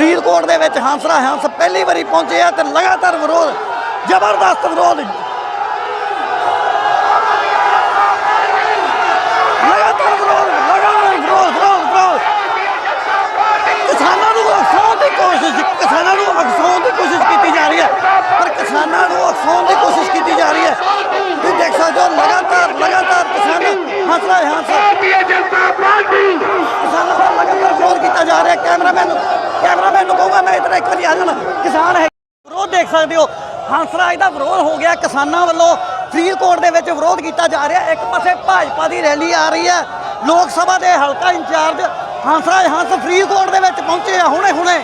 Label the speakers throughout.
Speaker 1: ਫਰੀਦਕੋਟ ਦੇ ਵਿੱਚ ਹੰਸਰਾ ਹੰਸ ਪਹਿਲੀ ਵਾਰੀ ਪਹੁੰਚੇ ਆ ਤੇ ਲਗਾਤਾਰ ਵਿਰੋਧ ਜ਼ਬਰਦਸਤ ਵਿਰੋਧ। ਲਗਾਤਾਰ ਵਿਰੋਧ ਲਗਾਤਾਰ ਵਿਰੋਧ ਵਿਰੋਧ ਵਿਰੋਧ। ਕਿਸਾਨਾਂ ਨੂੰ ਅਕਸਾਉਣ ਦੀ ਕੋਸ਼ਿਸ਼ ਕਿਸਾਨਾਂ ਨੂੰ ਅਕਸਾਉਣ ਦੀ ਕੋਸ਼ਿਸ਼ ਕੀਤੀ ਜਾ ਰਹੀ ਹੈ। ਪਰ ਕਿਸਾਨਾਂ ਨੂੰ ਅਕਸਾਉਣ ਦੀ ਕੋਸ਼ਿਸ਼ ਕੀਤੀ ਜਾ ਰਹੀ ਹੈ। ਤੁਸੀਂ ਦੇਖ ਸਕਦੇ ਹੋ ਲਗਾਤਾਰ ਲਗਾਤਾਰ ਕਿਸਾਨ ਹੰਸਰਾ ਹੰਸ
Speaker 2: ਪਾਰਟੀ।
Speaker 1: ਕਿਸਾਨਾਂ ਦਾ ਜਾ ਰਿਹਾ ਕੈਮਰਾਮੈਨ ਨੂੰ। ਕੈਮਰਾਮੈਨ ਨੂੰ ਕਹੂੰਗਾ, ਮੈਂ ਇਧਰ ਇੱਕ ਵਾਰੀ ਆ ਜਾਣਾ। ਕਿਸਾਨ ਹੈ ਵਿਰੋਧ ਦੇਖ ਸਕਦੇ ਹੋ। ਹੰਸਰਾਜ ਦਾ ਵਿਰੋਧ ਹੋ ਗਿਆ। ਕਿਸਾਨਾਂ ਵੱਲੋਂ ਫਰੀਦਕੋਟ ਦੇ ਵਿੱਚ ਵਿਰੋਧ ਕੀਤਾ ਜਾ ਰਿਹਾ। ਇੱਕ ਪਾਸੇ ਭਾਜਪਾ ਦੀ ਰੈਲੀ ਆ ਰਹੀ ਹੈ। ਲੋਕ ਸਭਾ ਦੇ ਹਲਕਾ ਇੰਚਾਰਜ ਹੰਸਰਾਜ ਹੰਸ ਫਰੀਦਕੋਟ ਦੇ ਵਿੱਚ ਪਹੁੰਚੇ ਆ ਹੁਣੇ ਹੁਣੇ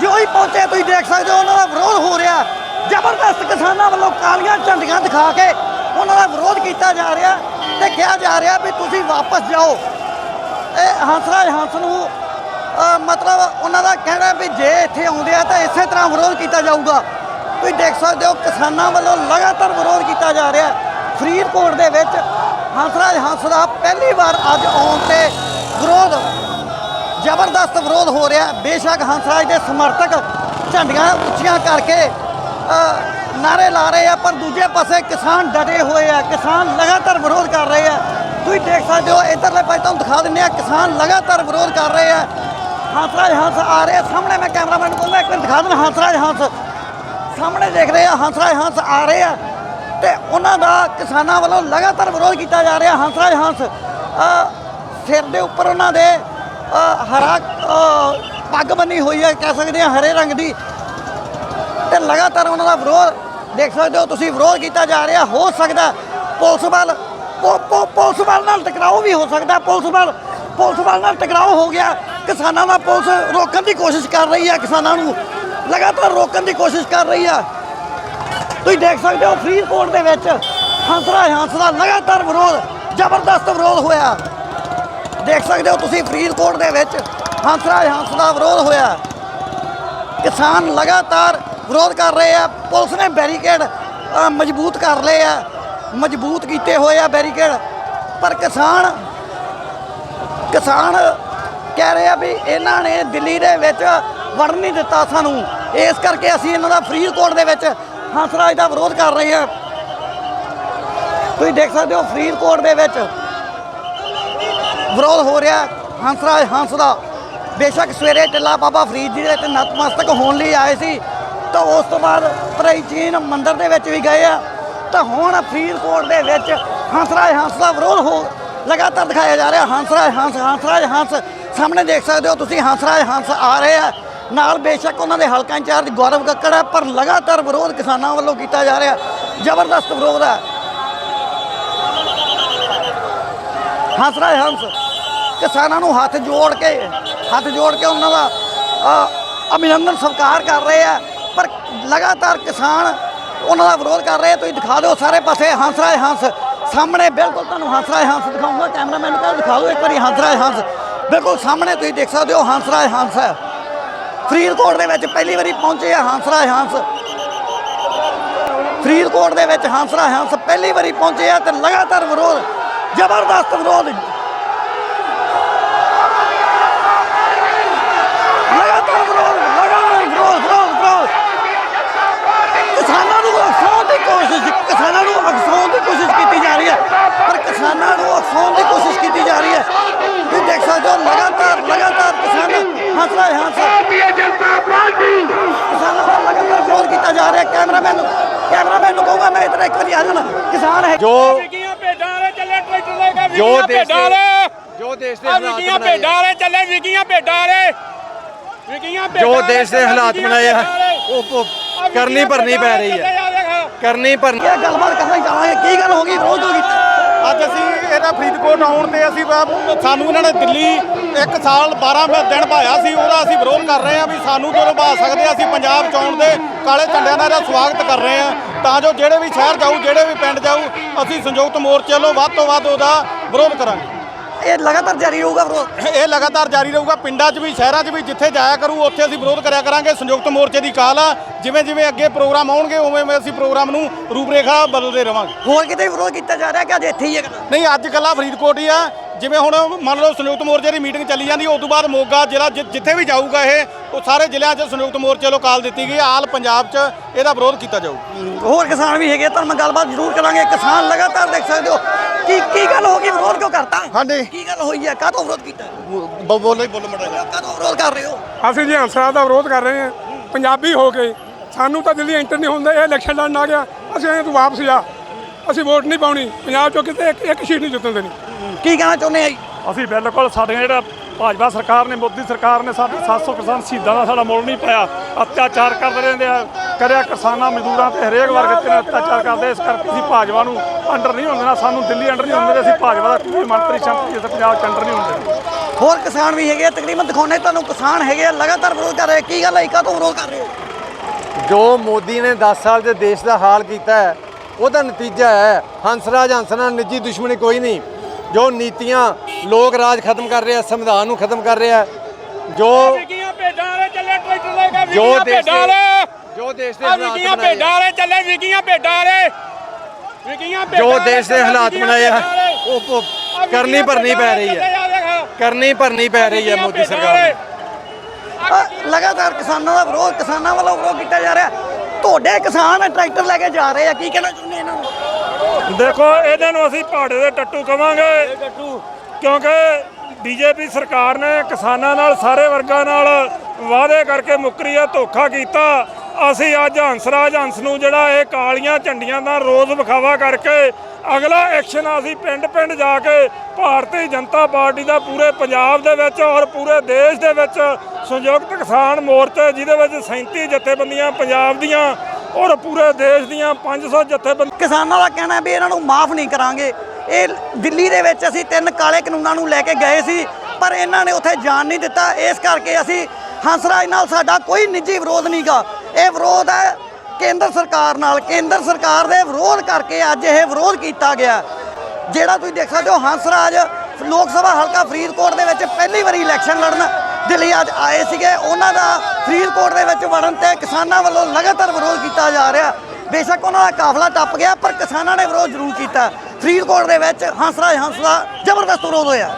Speaker 1: ਜੋ ਹੀ ਪਹੁੰਚੇ, ਤੁਸੀਂ ਦੇਖ ਸਕਦੇ ਹੋ, ਉਹਨਾਂ ਦਾ ਵਿਰੋਧ ਹੋ ਰਿਹਾ। ਜ਼ਬਰਦਸਤ ਕਿਸਾਨਾਂ ਵੱਲੋਂ ਕਾਲੀਆਂ ਝੰਡੀਆਂ ਦਿਖਾ ਕੇ ਉਹਨਾਂ ਦਾ ਵਿਰੋਧ ਕੀਤਾ ਜਾ ਰਿਹਾ। ਤੇ ਕਿਹਾ ਜਾ ਰਿਹਾ ਵੀ ਤੁਸੀਂ ਵਾਪਸ ਜਾਓ। ਇਹ ਹੰਸਰਾਜ ਹੰਸ ਨੂੰ ਮਤਲਬ ਉਹਨਾਂ ਦਾ ਕਹਿਣਾ ਵੀ ਜੇ ਇੱਥੇ ਆਉਂਦੇ ਆ ਤਾਂ ਇਸੇ ਤਰ੍ਹਾਂ ਵਿਰੋਧ ਕੀਤਾ ਜਾਊਗਾ। ਤੁਸੀਂ ਦੇਖ ਸਕਦੇ ਹੋ ਕਿਸਾਨਾਂ ਵੱਲੋਂ ਲਗਾਤਾਰ ਵਿਰੋਧ ਕੀਤਾ ਜਾ ਰਿਹਾ। ਫਰੀਦਕੋਟ ਦੇ ਵਿੱਚ ਹੰਸਰਾਜ ਹੰਸ ਦਾ ਪਹਿਲੀ ਵਾਰ ਅੱਜ ਆਉਣ ਤੇ ਵਿਰੋਧ ਜ਼ਬਰਦਸਤ ਵਿਰੋਧ ਹੋ ਰਿਹਾ। ਬੇਸ਼ੱਕ ਹੰਸਰਾਜ ਦੇ ਸਮਰਥਕ ਝੰਡੀਆਂ ਉੱਚੀਆਂ ਕਰਕੇ ਅ, ਨਾਰੇ ਲਾ ਰਹੇ ਆ ਪਰ ਦੂਜੇ ਪਾਸੇ ਕਿਸਾਨ ਡਟੇ ਹੋਏ ਆ। ਕਿਸਾਨ ਲਗਾਤਾਰ ਵਿਰੋਧ ਕਰ ਰਹੇ ਆ। ਤੁਸੀਂ ਦੇਖ ਸਕਦੇ ਹੋ ਇਧਰਲੇ ਪਾਸੇ ਤੁਹਾਨੂੰ ਦਿਖਾ ਦਿੰਦੇ ਆ ਕਿਸਾਨ ਲਗਾਤਾਰ ਵਿਰੋਧ ਕਰ ਰਹੇ ਆ। ਹੰਸਰਾਜ ਹੰਸ ਆ ਰਹੇ ਆ। ਸਾਹਮਣੇ ਮੈਂ ਕੈਮਰਾਮੈਨ ਨੂੰ ਕਹੂੰਗਾ ਇੱਕ ਵਾਰ ਦਿਖਾ ਦੇਣਾ ਹੰਸਰਾਜ ਹੰਸ। ਸਾਹਮਣੇ ਦੇਖ ਰਹੇ ਆ, ਹੰਸਰਾਜ ਹੰਸ ਆ ਰਹੇ ਆ। ਤੇ ਉਹਨਾਂ ਦਾ ਕਿਸਾਨਾਂ ਵੱਲੋਂ ਲਗਾਤਾਰ ਵਿਰੋਧ ਕੀਤਾ ਜਾ ਰਿਹਾ, ਹੰਸਰਾਜ ਹੰਸ। ਸਿਰ ਦੇ ਉੱਪਰ ਉਹਨਾਂ ਦੇ ਹਰਾ ਪੱਗ ਬੰਨੀ ਹੋਈ ਹੈ, ਕਹਿ ਸਕਦੇ ਆ, ਹਰੇ ਰੰਗ ਦੀ। ਤੇ ਲਗਾਤਾਰ ਉਹਨਾਂ ਦਾ ਵਿਰੋਧ, ਦੇਖ ਸਕਦੇ ਹੋ ਤੁਸੀਂ, ਵਿਰੋਧ ਕੀਤਾ ਜਾ ਰਿਹਾ, ਹੋ ਸਕਦਾ ਪੁਲਿਸ ਵੱਲ ਪੁ- ਪੁਲਿਸ ਵੱਲ ਨਾਲ ਟਕਰਾਓ ਵੀ ਹੋ ਸਕਦਾ, ਪੁਲਿਸ ਵੱਲ ਪੁਲਿਸ ਵੱਲ ਨਾਲ ਟਕਰਾਓ ਹੋ ਗਿਆ। ਕਿਸਾਨਾਂ ਦਾ ਪੁਲਿਸ ਰੋਕਣ ਦੀ ਕੋਸ਼ਿਸ਼ ਕਰ ਰਹੀ ਹੈ, ਕਿਸਾਨਾਂ ਨੂੰ ਲਗਾਤਾਰ ਰੋਕਣ ਦੀ ਕੋਸ਼ਿਸ਼ ਕਰ ਰਹੀ ਹੈ। ਤੁਸੀਂ ਦੇਖ ਸਕਦੇ ਹੋ ਫਰੀਦਕੋਟ ਦੇ ਵਿੱਚ ਹੰਸਰਾ ਹੰਸ ਦਾ ਲਗਾਤਾਰ ਵਿਰੋਧ, ਜ਼ਬਰਦਸਤ ਵਿਰੋਧ ਹੋਇਆ। ਦੇਖ ਸਕਦੇ ਹੋ ਤੁਸੀਂ ਫਰੀਦਕੋਟ ਦੇ ਵਿੱਚ ਹੰਸਰਾ ਹੰਸ ਦਾ ਵਿਰੋਧ ਹੋਇਆ। ਕਿਸਾਨ ਲਗਾਤਾਰ ਵਿਰੋਧ ਕਰ ਰਹੇ ਆ। ਪੁਲਿਸ ਨੇ ਬੈਰੀਕੇਡ ਮਜ਼ਬੂਤ ਕਰ ਲਏ ਆ। ਮਜ਼ਬੂਤ ਕੀਤੇ ਹੋਏ ਆ ਬੈਰੀਕੇਡ। ਪਰ ਕਿਸਾਨ ਕਿਸਾਨ ਕਹਿ ਰਹੇ ਆ ਵੀ ਇਹਨਾਂ ਨੇ ਦਿੱਲੀ ਦੇ ਵਿੱਚ ਵੜਨ ਨਹੀਂ ਦਿੱਤਾ ਸਾਨੂੰ। ਇਸ ਕਰਕੇ ਅਸੀਂ ਇਹਨਾਂ ਦਾ ਫਰੀਦਕੋਟ ਦੇ ਵਿੱਚ ਹੰਸਰਾਜ ਦਾ ਵਿਰੋਧ ਕਰ ਰਹੇ ਹਾਂ। ਤੁਸੀਂ ਦੇਖ ਸਕਦੇ ਹੋ ਫਰੀਦਕੋਟ ਦੇ ਵਿੱਚ ਵਿਰੋਧ ਹੋ ਰਿਹਾ ਹੰਸਰਾਜ ਹੰਸ ਦਾ। ਬੇਸ਼ੱਕ ਸਵੇਰੇ ਟਿੱਲਾ ਬਾਬਾ ਫਰੀਦ ਜੀ ਦੇ ਤੇ ਨਤਮਸਤਕ ਹੋਣ ਲਈ ਆਏ ਸੀ, ਤਾਂ ਉਸ ਤੋਂ ਬਾਅਦ ਪ੍ਰਾਚੀਨ ਮੰਦਿਰ ਦੇ ਵਿੱਚ ਵੀ ਗਏ ਆ। ਤਾਂ ਹੁਣ ਫਰੀਦਕੋਟ ਦੇ ਵਿੱਚ ਹੰਸਰਾਜ ਹੰਸ ਦਾ ਵਿਰੋਧ ਹੋ ਲਗਾਤਾਰ ਦਿਖਾਇਆ ਜਾ ਰਿਹਾ। ਹੰਸਰਾਜ ਹੰਸ ਹੰਸਰਾਜ ਹੰਸ ਸਾਹਮਣੇ ਦੇਖ ਸਕਦੇ ਹੋ ਤੁਸੀਂ ਹੰਸਰਾਜ ਹੰਸ ਆ ਰਹੇ ਆ। ਨਾਲ ਬੇਸ਼ੱਕ ਉਹਨਾਂ ਦੇ ਹਲਕਾ ਇੰਚਾਰਜ ਗੌਰਵ ਕੱਕੜ ਹੈ ਪਰ ਲਗਾਤਾਰ ਵਿਰੋਧ ਕਿਸਾਨਾਂ ਵੱਲੋਂ ਕੀਤਾ ਜਾ ਰਿਹਾ। ਜ਼ਬਰਦਸਤ ਵਿਰੋਧ ਹੈ ਹੰਸਰਾਜ ਹੰਸ। ਕਿਸਾਨਾਂ ਨੂੰ ਹੱਥ ਜੋੜ ਕੇ, ਹੱਥ ਜੋੜ ਕੇ ਉਹਨਾਂ ਦਾ ਅਭਿਨੰਦਨ ਸਤਿਕਾਰ ਕਰ ਰਹੇ ਆ। ਪਰ ਲਗਾਤਾਰ ਕਿਸਾਨ ਉਹਨਾਂ ਦਾ ਵਿਰੋਧ ਕਰ ਰਹੇ ਤੁਸੀਂ ਦਿਖਾ ਦਿਓ ਸਾਰੇ ਪਾਸੇ ਹੰਸਰਾਜ ਹੰਸ। ਸਾਹਮਣੇ ਬਿਲਕੁਲ ਤੁਹਾਨੂੰ ਹੰਸਰਾਜ ਹੰਸ ਦਿਖਾਉਂਗਾ ਕੈਮਰਾਮੈਨ ਨੂੰ ਕਹਿੰਦਾ ਦਿਖਾ ਦਿਓ ਇੱਕ ਵਾਰੀ ਹੰਸਰਾਜ ਹੰਸ। ਬਿਲਕੁਲ ਸਾਹਮਣੇ ਤੁਸੀਂ ਦੇਖ ਸਕਦੇ ਹੋ ਹੰਸ ਰਾਏ ਹੰਸ ਹੈ ਫਰੀਦਕੋਟ ਦੇ ਵਿੱਚ ਪਹਿਲੀ ਵਾਰੀ ਪਹੁੰਚੇ ਆ ਹੰਸ ਰਾਏ ਹੰਸ ਫਰੀਦਕੋਟ ਦੇ ਵਿੱਚ ਹੰਸ ਰਾਏ ਹੰਸ ਪਹਿਲੀ ਵਾਰੀ ਪਹੁੰਚੇ ਆ ਤੇ ਲਗਾਤਾਰ ਵਿਰੋਧ, ਜ਼ਬਰਦਸਤ ਵਿਰੋਧ ਲਗਾਤਾਰ ਵਿਰੋਧ ਲਗਾਤਾਰ ਵਿਰੋਧ ਵਿਰੋਧ ਵਿਰੋਧ ਕਿਸਾਨਾਂ ਨੂੰ ਅਕਸਾਉਣ ਦੀ ਕੋਸ਼ਿਸ਼ ਕਿਸਾਨਾਂ ਨੂੰ ਅਕਸਾਉਣ ਦੀ ਕੋਸ਼ਿਸ਼ ਕੀਤੀ ਜਾ ਰਹੀ ਹੈ। ਪਰ ਕਿਸਾਨਾਂ ਨੂੰ ਅਕਸਾਉਣ ਦੀ ਕੋਸ਼ਿਸ਼ ਕੀਤੀ ਜਾ ਰਹੀ ਹੈ। ਤੁਸੀਂ ਦੇਖ ਸਕਦੇ ਹੋ ਲਗਾਤਾਰ ਲਗਾਤਾਰ ਕਿਸਾਨ ਹੰਸਰਾ ਹੰਸ।
Speaker 2: ਭਾਰਤੀ ਜਨਤਾ ਪਾਰਟੀ।
Speaker 1: ਕਿਸਾਨਾਂ ਦਾ ਲਗਾਤਾਰ ਵਿਰੋਧ ਕੀਤਾ ਜਾ ਰਿਹਾ। ਕੈਮਰਾਮੈਨ ਨੂੰ ਕੈਮਰਾਮੈਨ ਨੂੰ ਕਹੂੰਗਾ ਮੈਂ ਇਧਰ ਇੱਕ ਵਾਰੀ ਆ ਜਾਣਾ। ਕਿਸਾਨ ਹੈ।
Speaker 3: ਜੋ
Speaker 4: ਵਿਕੀਆਂ ਭੇਡਾਂ ਵਾਲੇ ਚੱਲੇ ਟਰੈਕਟਰ ਲੈ ਕੇ
Speaker 3: ਜੋ ਦੇਸ਼ ਜੋ ਦੇ ਹਾਲਾਤ
Speaker 4: ਵਿਕੀਆਂ
Speaker 3: ਬਣਾਏ।
Speaker 4: ਭੇਡਾਂ
Speaker 3: ਆ,
Speaker 4: ਵਾਲੇ ਚੱਲੇ ਵਿਕੀਆਂ ਭੇਡਾਂ ਵਾਲੇ। ਵਿਕੀਆਂ ਭੇਡਾਂ
Speaker 3: ਜੋ ਦੇਸ਼ ਦੇ ਹਾਲਾਤ ਬਣਾਏ ਆ। ਉਹ ਕਰਨੀ ਭਰਨੀ ਪੈ ਰਹੀ ਹੈ। ਕਰਨੀ ਭਰਨੀ
Speaker 1: ਇਹ ਗੱਲਬਾਤ ਕਰਨਾ ਹੀ ਚਾਹਾਂਗੇ ਕੀ ਗੱਲ ਹੋ ਗਈ? ਵਿਰੋਧ ਕਿਉਂ ਕੀਤਾ?
Speaker 5: ਅੱਜ ਅਸੀਂ ਇਹਦਾ ਫਰੀਦਕੋਟ ਆਉਣ ਤੇ ਅਸੀਂ ਸਾਨੂੰ ਇਹਨਾਂ ਨੇ ਦਿੱਲੀ ਇੱਕ ਸਾਲ 12 ਮ- ਦਿਨ ਭਾਇਆ ਸੀ ਉਹਦਾ ਅਸੀਂ ਵਿਰੋਧ ਕਰ ਰਹੇ ਹਾਂ ਵੀ ਸਾਨੂੰ ਜਦੋਂ ਭਾ ਸਕਦੇ ਆ, ਅਸੀਂ ਪੰਜਾਬ ਚ ਆਉਣ ਦੇ ਕਾਲੇ ਝੰਡਿਆਂ ਦਾ ਇਹਦਾ ਸਵਾਗਤ ਕਰ ਰਹੇ ਹਾਂ। ਤਾਂ ਜੋ ਜਿਹੜੇ ਵੀ ਸ਼ਹਿਰ ਜਾਊ ਜਿਹੜੇ ਵੀ ਪਿੰਡ ਜਾਊ ਅਸੀਂ ਸੰਯੁਕਤ ਮੋਰਚੇ ਵੱਲੋਂ ਵੱਧ ਤੋਂ ਵੱਧ ਉਹਦਾ ਵਿਰੋਧ ਕਰਾਂਗੇ।
Speaker 1: ਇਹ ਲਗਾਤਾਰ ਜਾਰੀ ਰਹੂਗਾ ਵਿਰੋਧ
Speaker 5: ਇਹ ਲਗਾਤਾਰ ਜਾਰੀ ਰਹੂਗਾ ਪਿੰਡਾਂ 'ਚ ਵੀ ਸ਼ਹਿਰਾਂ 'ਚ ਵੀ ਜਿੱਥੇ ਜਾਇਆ ਕਰੂ ਉੱਥੇ ਅਸੀਂ ਵਿਰੋਧ ਕਰਿਆ ਕਰਾਂਗੇ ਸੰਯੁਕਤ ਮੋਰਚੇ ਦੀ ਕਾਲ ਆ। ਜਿਵੇਂ ਜਿਵੇਂ ਅੱਗੇ ਪ੍ਰੋਗਰਾਮ ਆਉਣਗੇ ਉਵੇਂ ਉਵੇਂ ਅਸੀਂ ਪ੍ਰੋਗਰਾਮ ਨੂੰ ਰੂਪਰੇਖਾ ਬਦਲਦੇ ਰਵਾਂਗੇ।
Speaker 1: ਹੋਰ ਕਿਤੇ ਵਿਰੋਧ ਕੀਤਾ ਜਾ ਰਿਹਾ ਕਿ ਅੱਜ ਇੱਥੇ ਹੀ ਹੈ?
Speaker 5: ਨਹੀਂ ਅੱਜ ਕੱਲਾ ਫਰੀਦਕੋਟ ਹੀ ਆ। ਜਿਵੇਂ ਹੁਣ ਮੰਨ ਲਓ ਸੰਯੁਕਤ ਮੋਰਚੇ ਦੀ ਮੀਟਿੰਗ ਚੱਲੀ ਜਾਂਦੀ ਉਸ ਤੋਂ ਬਾਅਦ ਮੋਗਾ ਜ਼ਿਲ੍ਹਾ ਜਿੱਥੇ ਵੀ ਜਾਊਗਾ ਇਹ ਉਹ ਸਾਰੇ ਜ਼ਿਲ੍ਹਿਆਂ 'ਚ ਸੰਯੁਕਤ ਮੋਰਚੇ ਵੱਲੋਂ ਕਾਲ ਦਿੱਤੀ ਗਈ। ਆਲ ਪੰਜਾਬ 'ਚ ਇਹਦਾ ਵਿਰੋਧ ਕੀਤਾ ਜਾਊ।
Speaker 1: ਹੋਰ ਕਿਸਾਨ ਵੀ ਹੈਗੇ ਤੁਹਾਨੂੰ ਮੈਂ ਗੱਲਬਾਤ ਜ਼ਰੂਰ ਕਰਾਂਗੇ। ਕਿਸਾਨ ਲਗਾਤਾਰ ਦੇਖ ਸਕਦੇ ਹੋ। ਕੀ ਕੀ ਗੱਲ ਹੋ ਗਈ? ਵਿਰੋਧ ਕਿਉਂ ਕਰਤਾ?
Speaker 5: ਹਾਂਜੀ।
Speaker 1: ਕੀ ਗੱਲ ਹੋਈ ਹੈ ਕਾਹਤੋਂ ਵਿਰੋਧ ਕੀਤਾ?
Speaker 5: ਬੋਲੋ ਹੀ ਬੋਲੋ ਮੜਾ
Speaker 1: ਕਾਹਤੋਂ ਵਿਰੋਧ ਕਰ ਰਹੇ ਹੋ?
Speaker 3: ਅਸੀਂ ਜੀ ਹੰਸਰਾਜ ਦਾ ਵਿਰੋਧ ਕਰ ਰਹੇ ਹਾਂ। ਪੰਜਾਬੀ ਹੋ ਕੇ। ਸਾਨੂੰ ਤਾਂ ਦਿੱਲੀ ਐਂਟਰ ਨਹੀਂ ਹੁੰਦਾ। ਇਹ ਇਲੈਕਸ਼ਨ ਲੜਨ ਆ ਗਿਆ। ਅਸੀਂ ਐਂ ਤੂੰ ਵਾਪਸ ਜਾ ਅਸੀਂ ਵੋਟ ਨਹੀਂ ਪਾਉਣੀ। ਪੰਜਾਬ ਚੋਂ ਕਿਤੇ ਇੱਕ ਇੱਕ ਸੀਟ ਨਹੀਂ ਜਿੱਤਣ ਦੇਣੀ।
Speaker 1: ਕੀ ਕਹਿਣਾ ਚਾਹੁੰਦੇ ਆ ਜੀ?
Speaker 6: ਅਸੀਂ ਬਿਲਕੁਲ ਸਾਡੀਆਂ ਜਿਹੜਾ ਭਾਜਪਾ ਸਰਕਾਰ ਨੇ ਮੋਦੀ ਸਰਕਾਰ ਨੇ ਸਾਡੇ 700 ਕਿਸਾਨ ਸ਼ਹੀਦਾਂ ਦਾ ਸਾਡਾ ਮੁੱਲ ਨਹੀਂ ਪਾਇਆ। ਅਤਿਆਚਾਰ ਕਰਦੇ ਰਹਿੰਦੇ ਆ। ਕਰਿਆ ਕਿਸਾਨਾਂ ਮਜ਼ਦੂਰਾਂ ਤੇ ਹਰੇਕ ਵਰਗ ਤੇ ਅਤਿਆਚਾਰ ਕਰਦੇ ਇਸ ਕਰਕੇ ਅਸੀਂ ਭਾਜਪਾ ਨੂੰ ਅੰਡਰ ਨਹੀਂ ਹੁੰਦੇ ਨਾ ਸਾਨੂੰ ਦਿੱਲੀ ਅੰਡਰ ਨਹੀਂ ਹੁੰਦੇ ਅਸੀਂ ਭਾਜਪਾ ਦਾ ਕੋਈ ਮੰਤਰੀ ਸ਼ੰਤਰੀ ਇਸ ਪੰਜਾਬ ਚ ਅੰਡਰ ਨਹੀਂ ਹੁੰਦੇ
Speaker 1: ਹੋਰ ਕਿਸਾਨ ਵੀ ਹੈਗੇ ਆ, ਤਕਰੀਬਨ ਦਿਖਾਉਣੇ ਤੁਹਾਨੂੰ ਕਿਸਾਨ ਹੈਗੇ ਆ, ਲਗਾਤਾਰ ਵਿਰੋਧ ਕਰ ਰਹੇ। ਕੀ ਗੱਲ ਹੈ ਕਾਹਤੋਂ ਵਿਰੋਧ ਕਰ ਰਹੇ ਹੋ?
Speaker 7: ਜੋ ਮੋਦੀ ਨੇ 10 ਸਾਲ ਦੇ ਦੇਸ਼ ਦਾ ਹਾਲ ਕੀਤਾ ਹੈ ਉਹਦਾ ਨਤੀਜਾ ਹੈ ਹੰਸਰਾਜ ਹੰਸ ਨਾਲ ਨਿੱਜੀ ਦੁਸ਼ਮਣੀ ਕੋਈ ਨਹੀਂ। ਜੋ ਨੀਤੀਆਂ ਲੋਕ ਰਾਜ ਖਤਮ ਕਰ ਰਿਹਾ ਸੰਵਿਧਾਨ ਨੂੰ ਖਤਮ ਕਰ ਰਿਹਾ ਜੋ
Speaker 4: ਵਿਕੀਆਂ ਭੇਡਾਂ ਵਾਲੇ ਚੱਲੇ ਟਰੈਕਟਰ ਲੈ ਕੇ
Speaker 7: ਜੋ ਦੇਸ਼ ਦੇ ਜੋ ਦੇਸ਼ ਦੇ
Speaker 4: ਆ
Speaker 7: ਹਾਲਾਤ
Speaker 4: ਵਿਕੀਆਂ
Speaker 7: ਬਣਾਏ
Speaker 4: ਭੇਡਾਂ ਵਾਲੇ ਚੱਲੇ ਵਿਕੀਆਂ ਭੇਡਾਂ ਵਾਲੇ। ਵਿਕੀਆਂ ਭੇਡਾਂ
Speaker 7: ਜੋ ਦੇਸ਼ ਦੇ ਹਾਲਾਤ ਬਣਾਏ ਆ। ਉਹ ਕਰਨੀ ਭਰਨੀ ਪੈ ਰਹੀ ਹੈ। ਕਰਨੀ ਭਰਨੀ ਪੈ ਰਹੀ ਹੈ ਮੋਦੀ ਸਰਕਾਰ
Speaker 1: ਲਗਾਤਾਰ ਕਿਸਾਨਾਂ ਦਾ ਵਿਰੋਧ ਕਿਸਾਨਾਂ ਵੱਲੋਂ ਵਿਰੋਧ ਕੀਤਾ ਜਾ ਰਿਹਾ। ਤੁਹਾਡੇ ਕਿਸਾਨ ਟਰੈਕਟਰ ਲੈ ਕੇ ਜਾ ਰਹੇ ਆ ਕੀ ਕਹਿਣਾ ਚਾਹੁੰਦੇ ਇਹਨਾਂ ਨੂੰ?
Speaker 6: ਦੇਖੋ ਇਹਨਾਂ ਨੂੰ ਅਸੀਂ ਪਹਾੜੇ ਦੇ ਟੱਟੂ ਕਵਾਂਗੇ। ਕਿਉਂਕਿ ਬੀਜੇਪੀ ਸਰਕਾਰ ਨੇ ਕਿਸਾਨਾਂ ਨਾਲ ਸਾਰੇ ਵਰਗਾਂ ਨਾਲ ਵਾਅਦੇ ਕਰਕੇ ਮੁੱਕਰੀ ਆ ਧੋਖਾ ਕੀਤਾ। ਅਸੀਂ ਅੱਜ ਹੰਸਰਾਜ ਹੰਸ ਨੂੰ ਜਿਹੜਾ ਇਹ ਕਾਲੀਆਂ ਝੰਡੀਆਂ ਦਾ ਰੋਜ਼ ਵਿਖਾਵਾ ਕਰਕੇ ਅਗਲਾ ਐਕਸ਼ਨ ਅਸੀਂ ਪਿੰਡ ਪਿੰਡ ਜਾ ਕੇ ਭਾਰਤੀ ਜਨਤਾ ਪਾਰਟੀ ਦਾ ਪੂਰੇ ਪੰਜਾਬ ਦੇ ਵਿੱਚ ਔਰ ਪੂਰੇ ਦੇਸ਼ ਦੇ ਵਿੱਚ ਸੰਯੁਕਤ ਕਿਸਾਨ ਮੋਰਚੇ ਜਿਹਦੇ ਵਿੱਚ 37 ਜਥੇਬੰਦੀਆਂ ਪੰਜਾਬ ਦੀਆਂ ਔਰ ਪੂਰੇ ਦੇਸ਼ ਦੀਆਂ 500 ਜਥੇਬੰਦੀਆਂ
Speaker 1: ਕਿਸਾਨਾਂ ਦਾ ਕਹਿਣਾ ਵੀ ਇਹਨਾਂ ਨੂੰ ਮਾਫ ਨਹੀਂ ਕਰਾਂਗੇ। ਇਹ ਦਿੱਲੀ ਦੇ ਵਿੱਚ ਅਸੀਂ ਤਿੰਨ ਕਾਲੇ ਕਾਨੂੰਨਾਂ ਨੂੰ ਲੈ ਕੇ ਗਏ ਸੀ, ਪਰ ਇਹਨਾਂ ਨੇ ਉੱਥੇ ਜਾਣ ਨਹੀਂ ਦਿੱਤਾ। ਇਸ ਕਰਕੇ ਅਸੀਂ ਹੰਸਰਾਜ ਨਾਲ ਸਾਡਾ ਕੋਈ ਨਿੱਜੀ ਵਿਰੋਧ ਨਹੀਂਗਾ। ਇਹ ਵਿਰੋਧ ਹੈ ਕੇਂਦਰ ਸਰਕਾਰ ਨਾਲ, ਕੇਂਦਰ ਸਰਕਾਰ ਦੇ ਵਿਰੋਧ ਕਰਕੇ ਅੱਜ ਇਹ ਵਿਰੋਧ ਕੀਤਾ ਗਿਆ। ਜਿਹੜਾ ਤੁਸੀਂ ਦੇਖ ਸਕਦੇ ਹੋ, ਹੰਸਰਾਜ ਲੋਕ ਸਭਾ ਹਲਕਾ ਫਰੀਦਕੋਟ ਦੇ ਵਿੱਚ ਪਹਿਲੀ ਵਾਰੀ ਇਲੈਕਸ਼ਨ ਲੜਨ ਦਿੱਲੀ ਅੱਜ ਆਏ ਸੀਗੇ। ਉਹਨਾਂ ਦਾ ਫਰੀਦਕੋਟ ਦੇ ਵਿੱਚ ਵੜਨ ਤੇ ਕਿਸਾਨਾਂ ਵੱਲੋਂ ਲਗਾਤਾਰ ਵਿਰੋਧ ਕੀਤਾ ਜਾ ਰਿਹਾ। ਬੇਸ਼ੱਕ ਉਹਨਾਂ ਦਾ ਕਾਫਲਾ ਟੱਪ ਗਿਆ, ਪਰ ਕਿਸਾਨਾਂ ਨੇ ਵਿਰੋਧ ਜ਼ਰੂਰ ਕੀਤਾ। ਫਰੀਦਕੋਟ ਦੇ ਵਿੱਚ ਹੰਸਰਾਜ ਹੰਸ ਦਾ ਜ਼ਬਰਦਸਤ ਵਿਰੋਧ ਹੋਇਆ।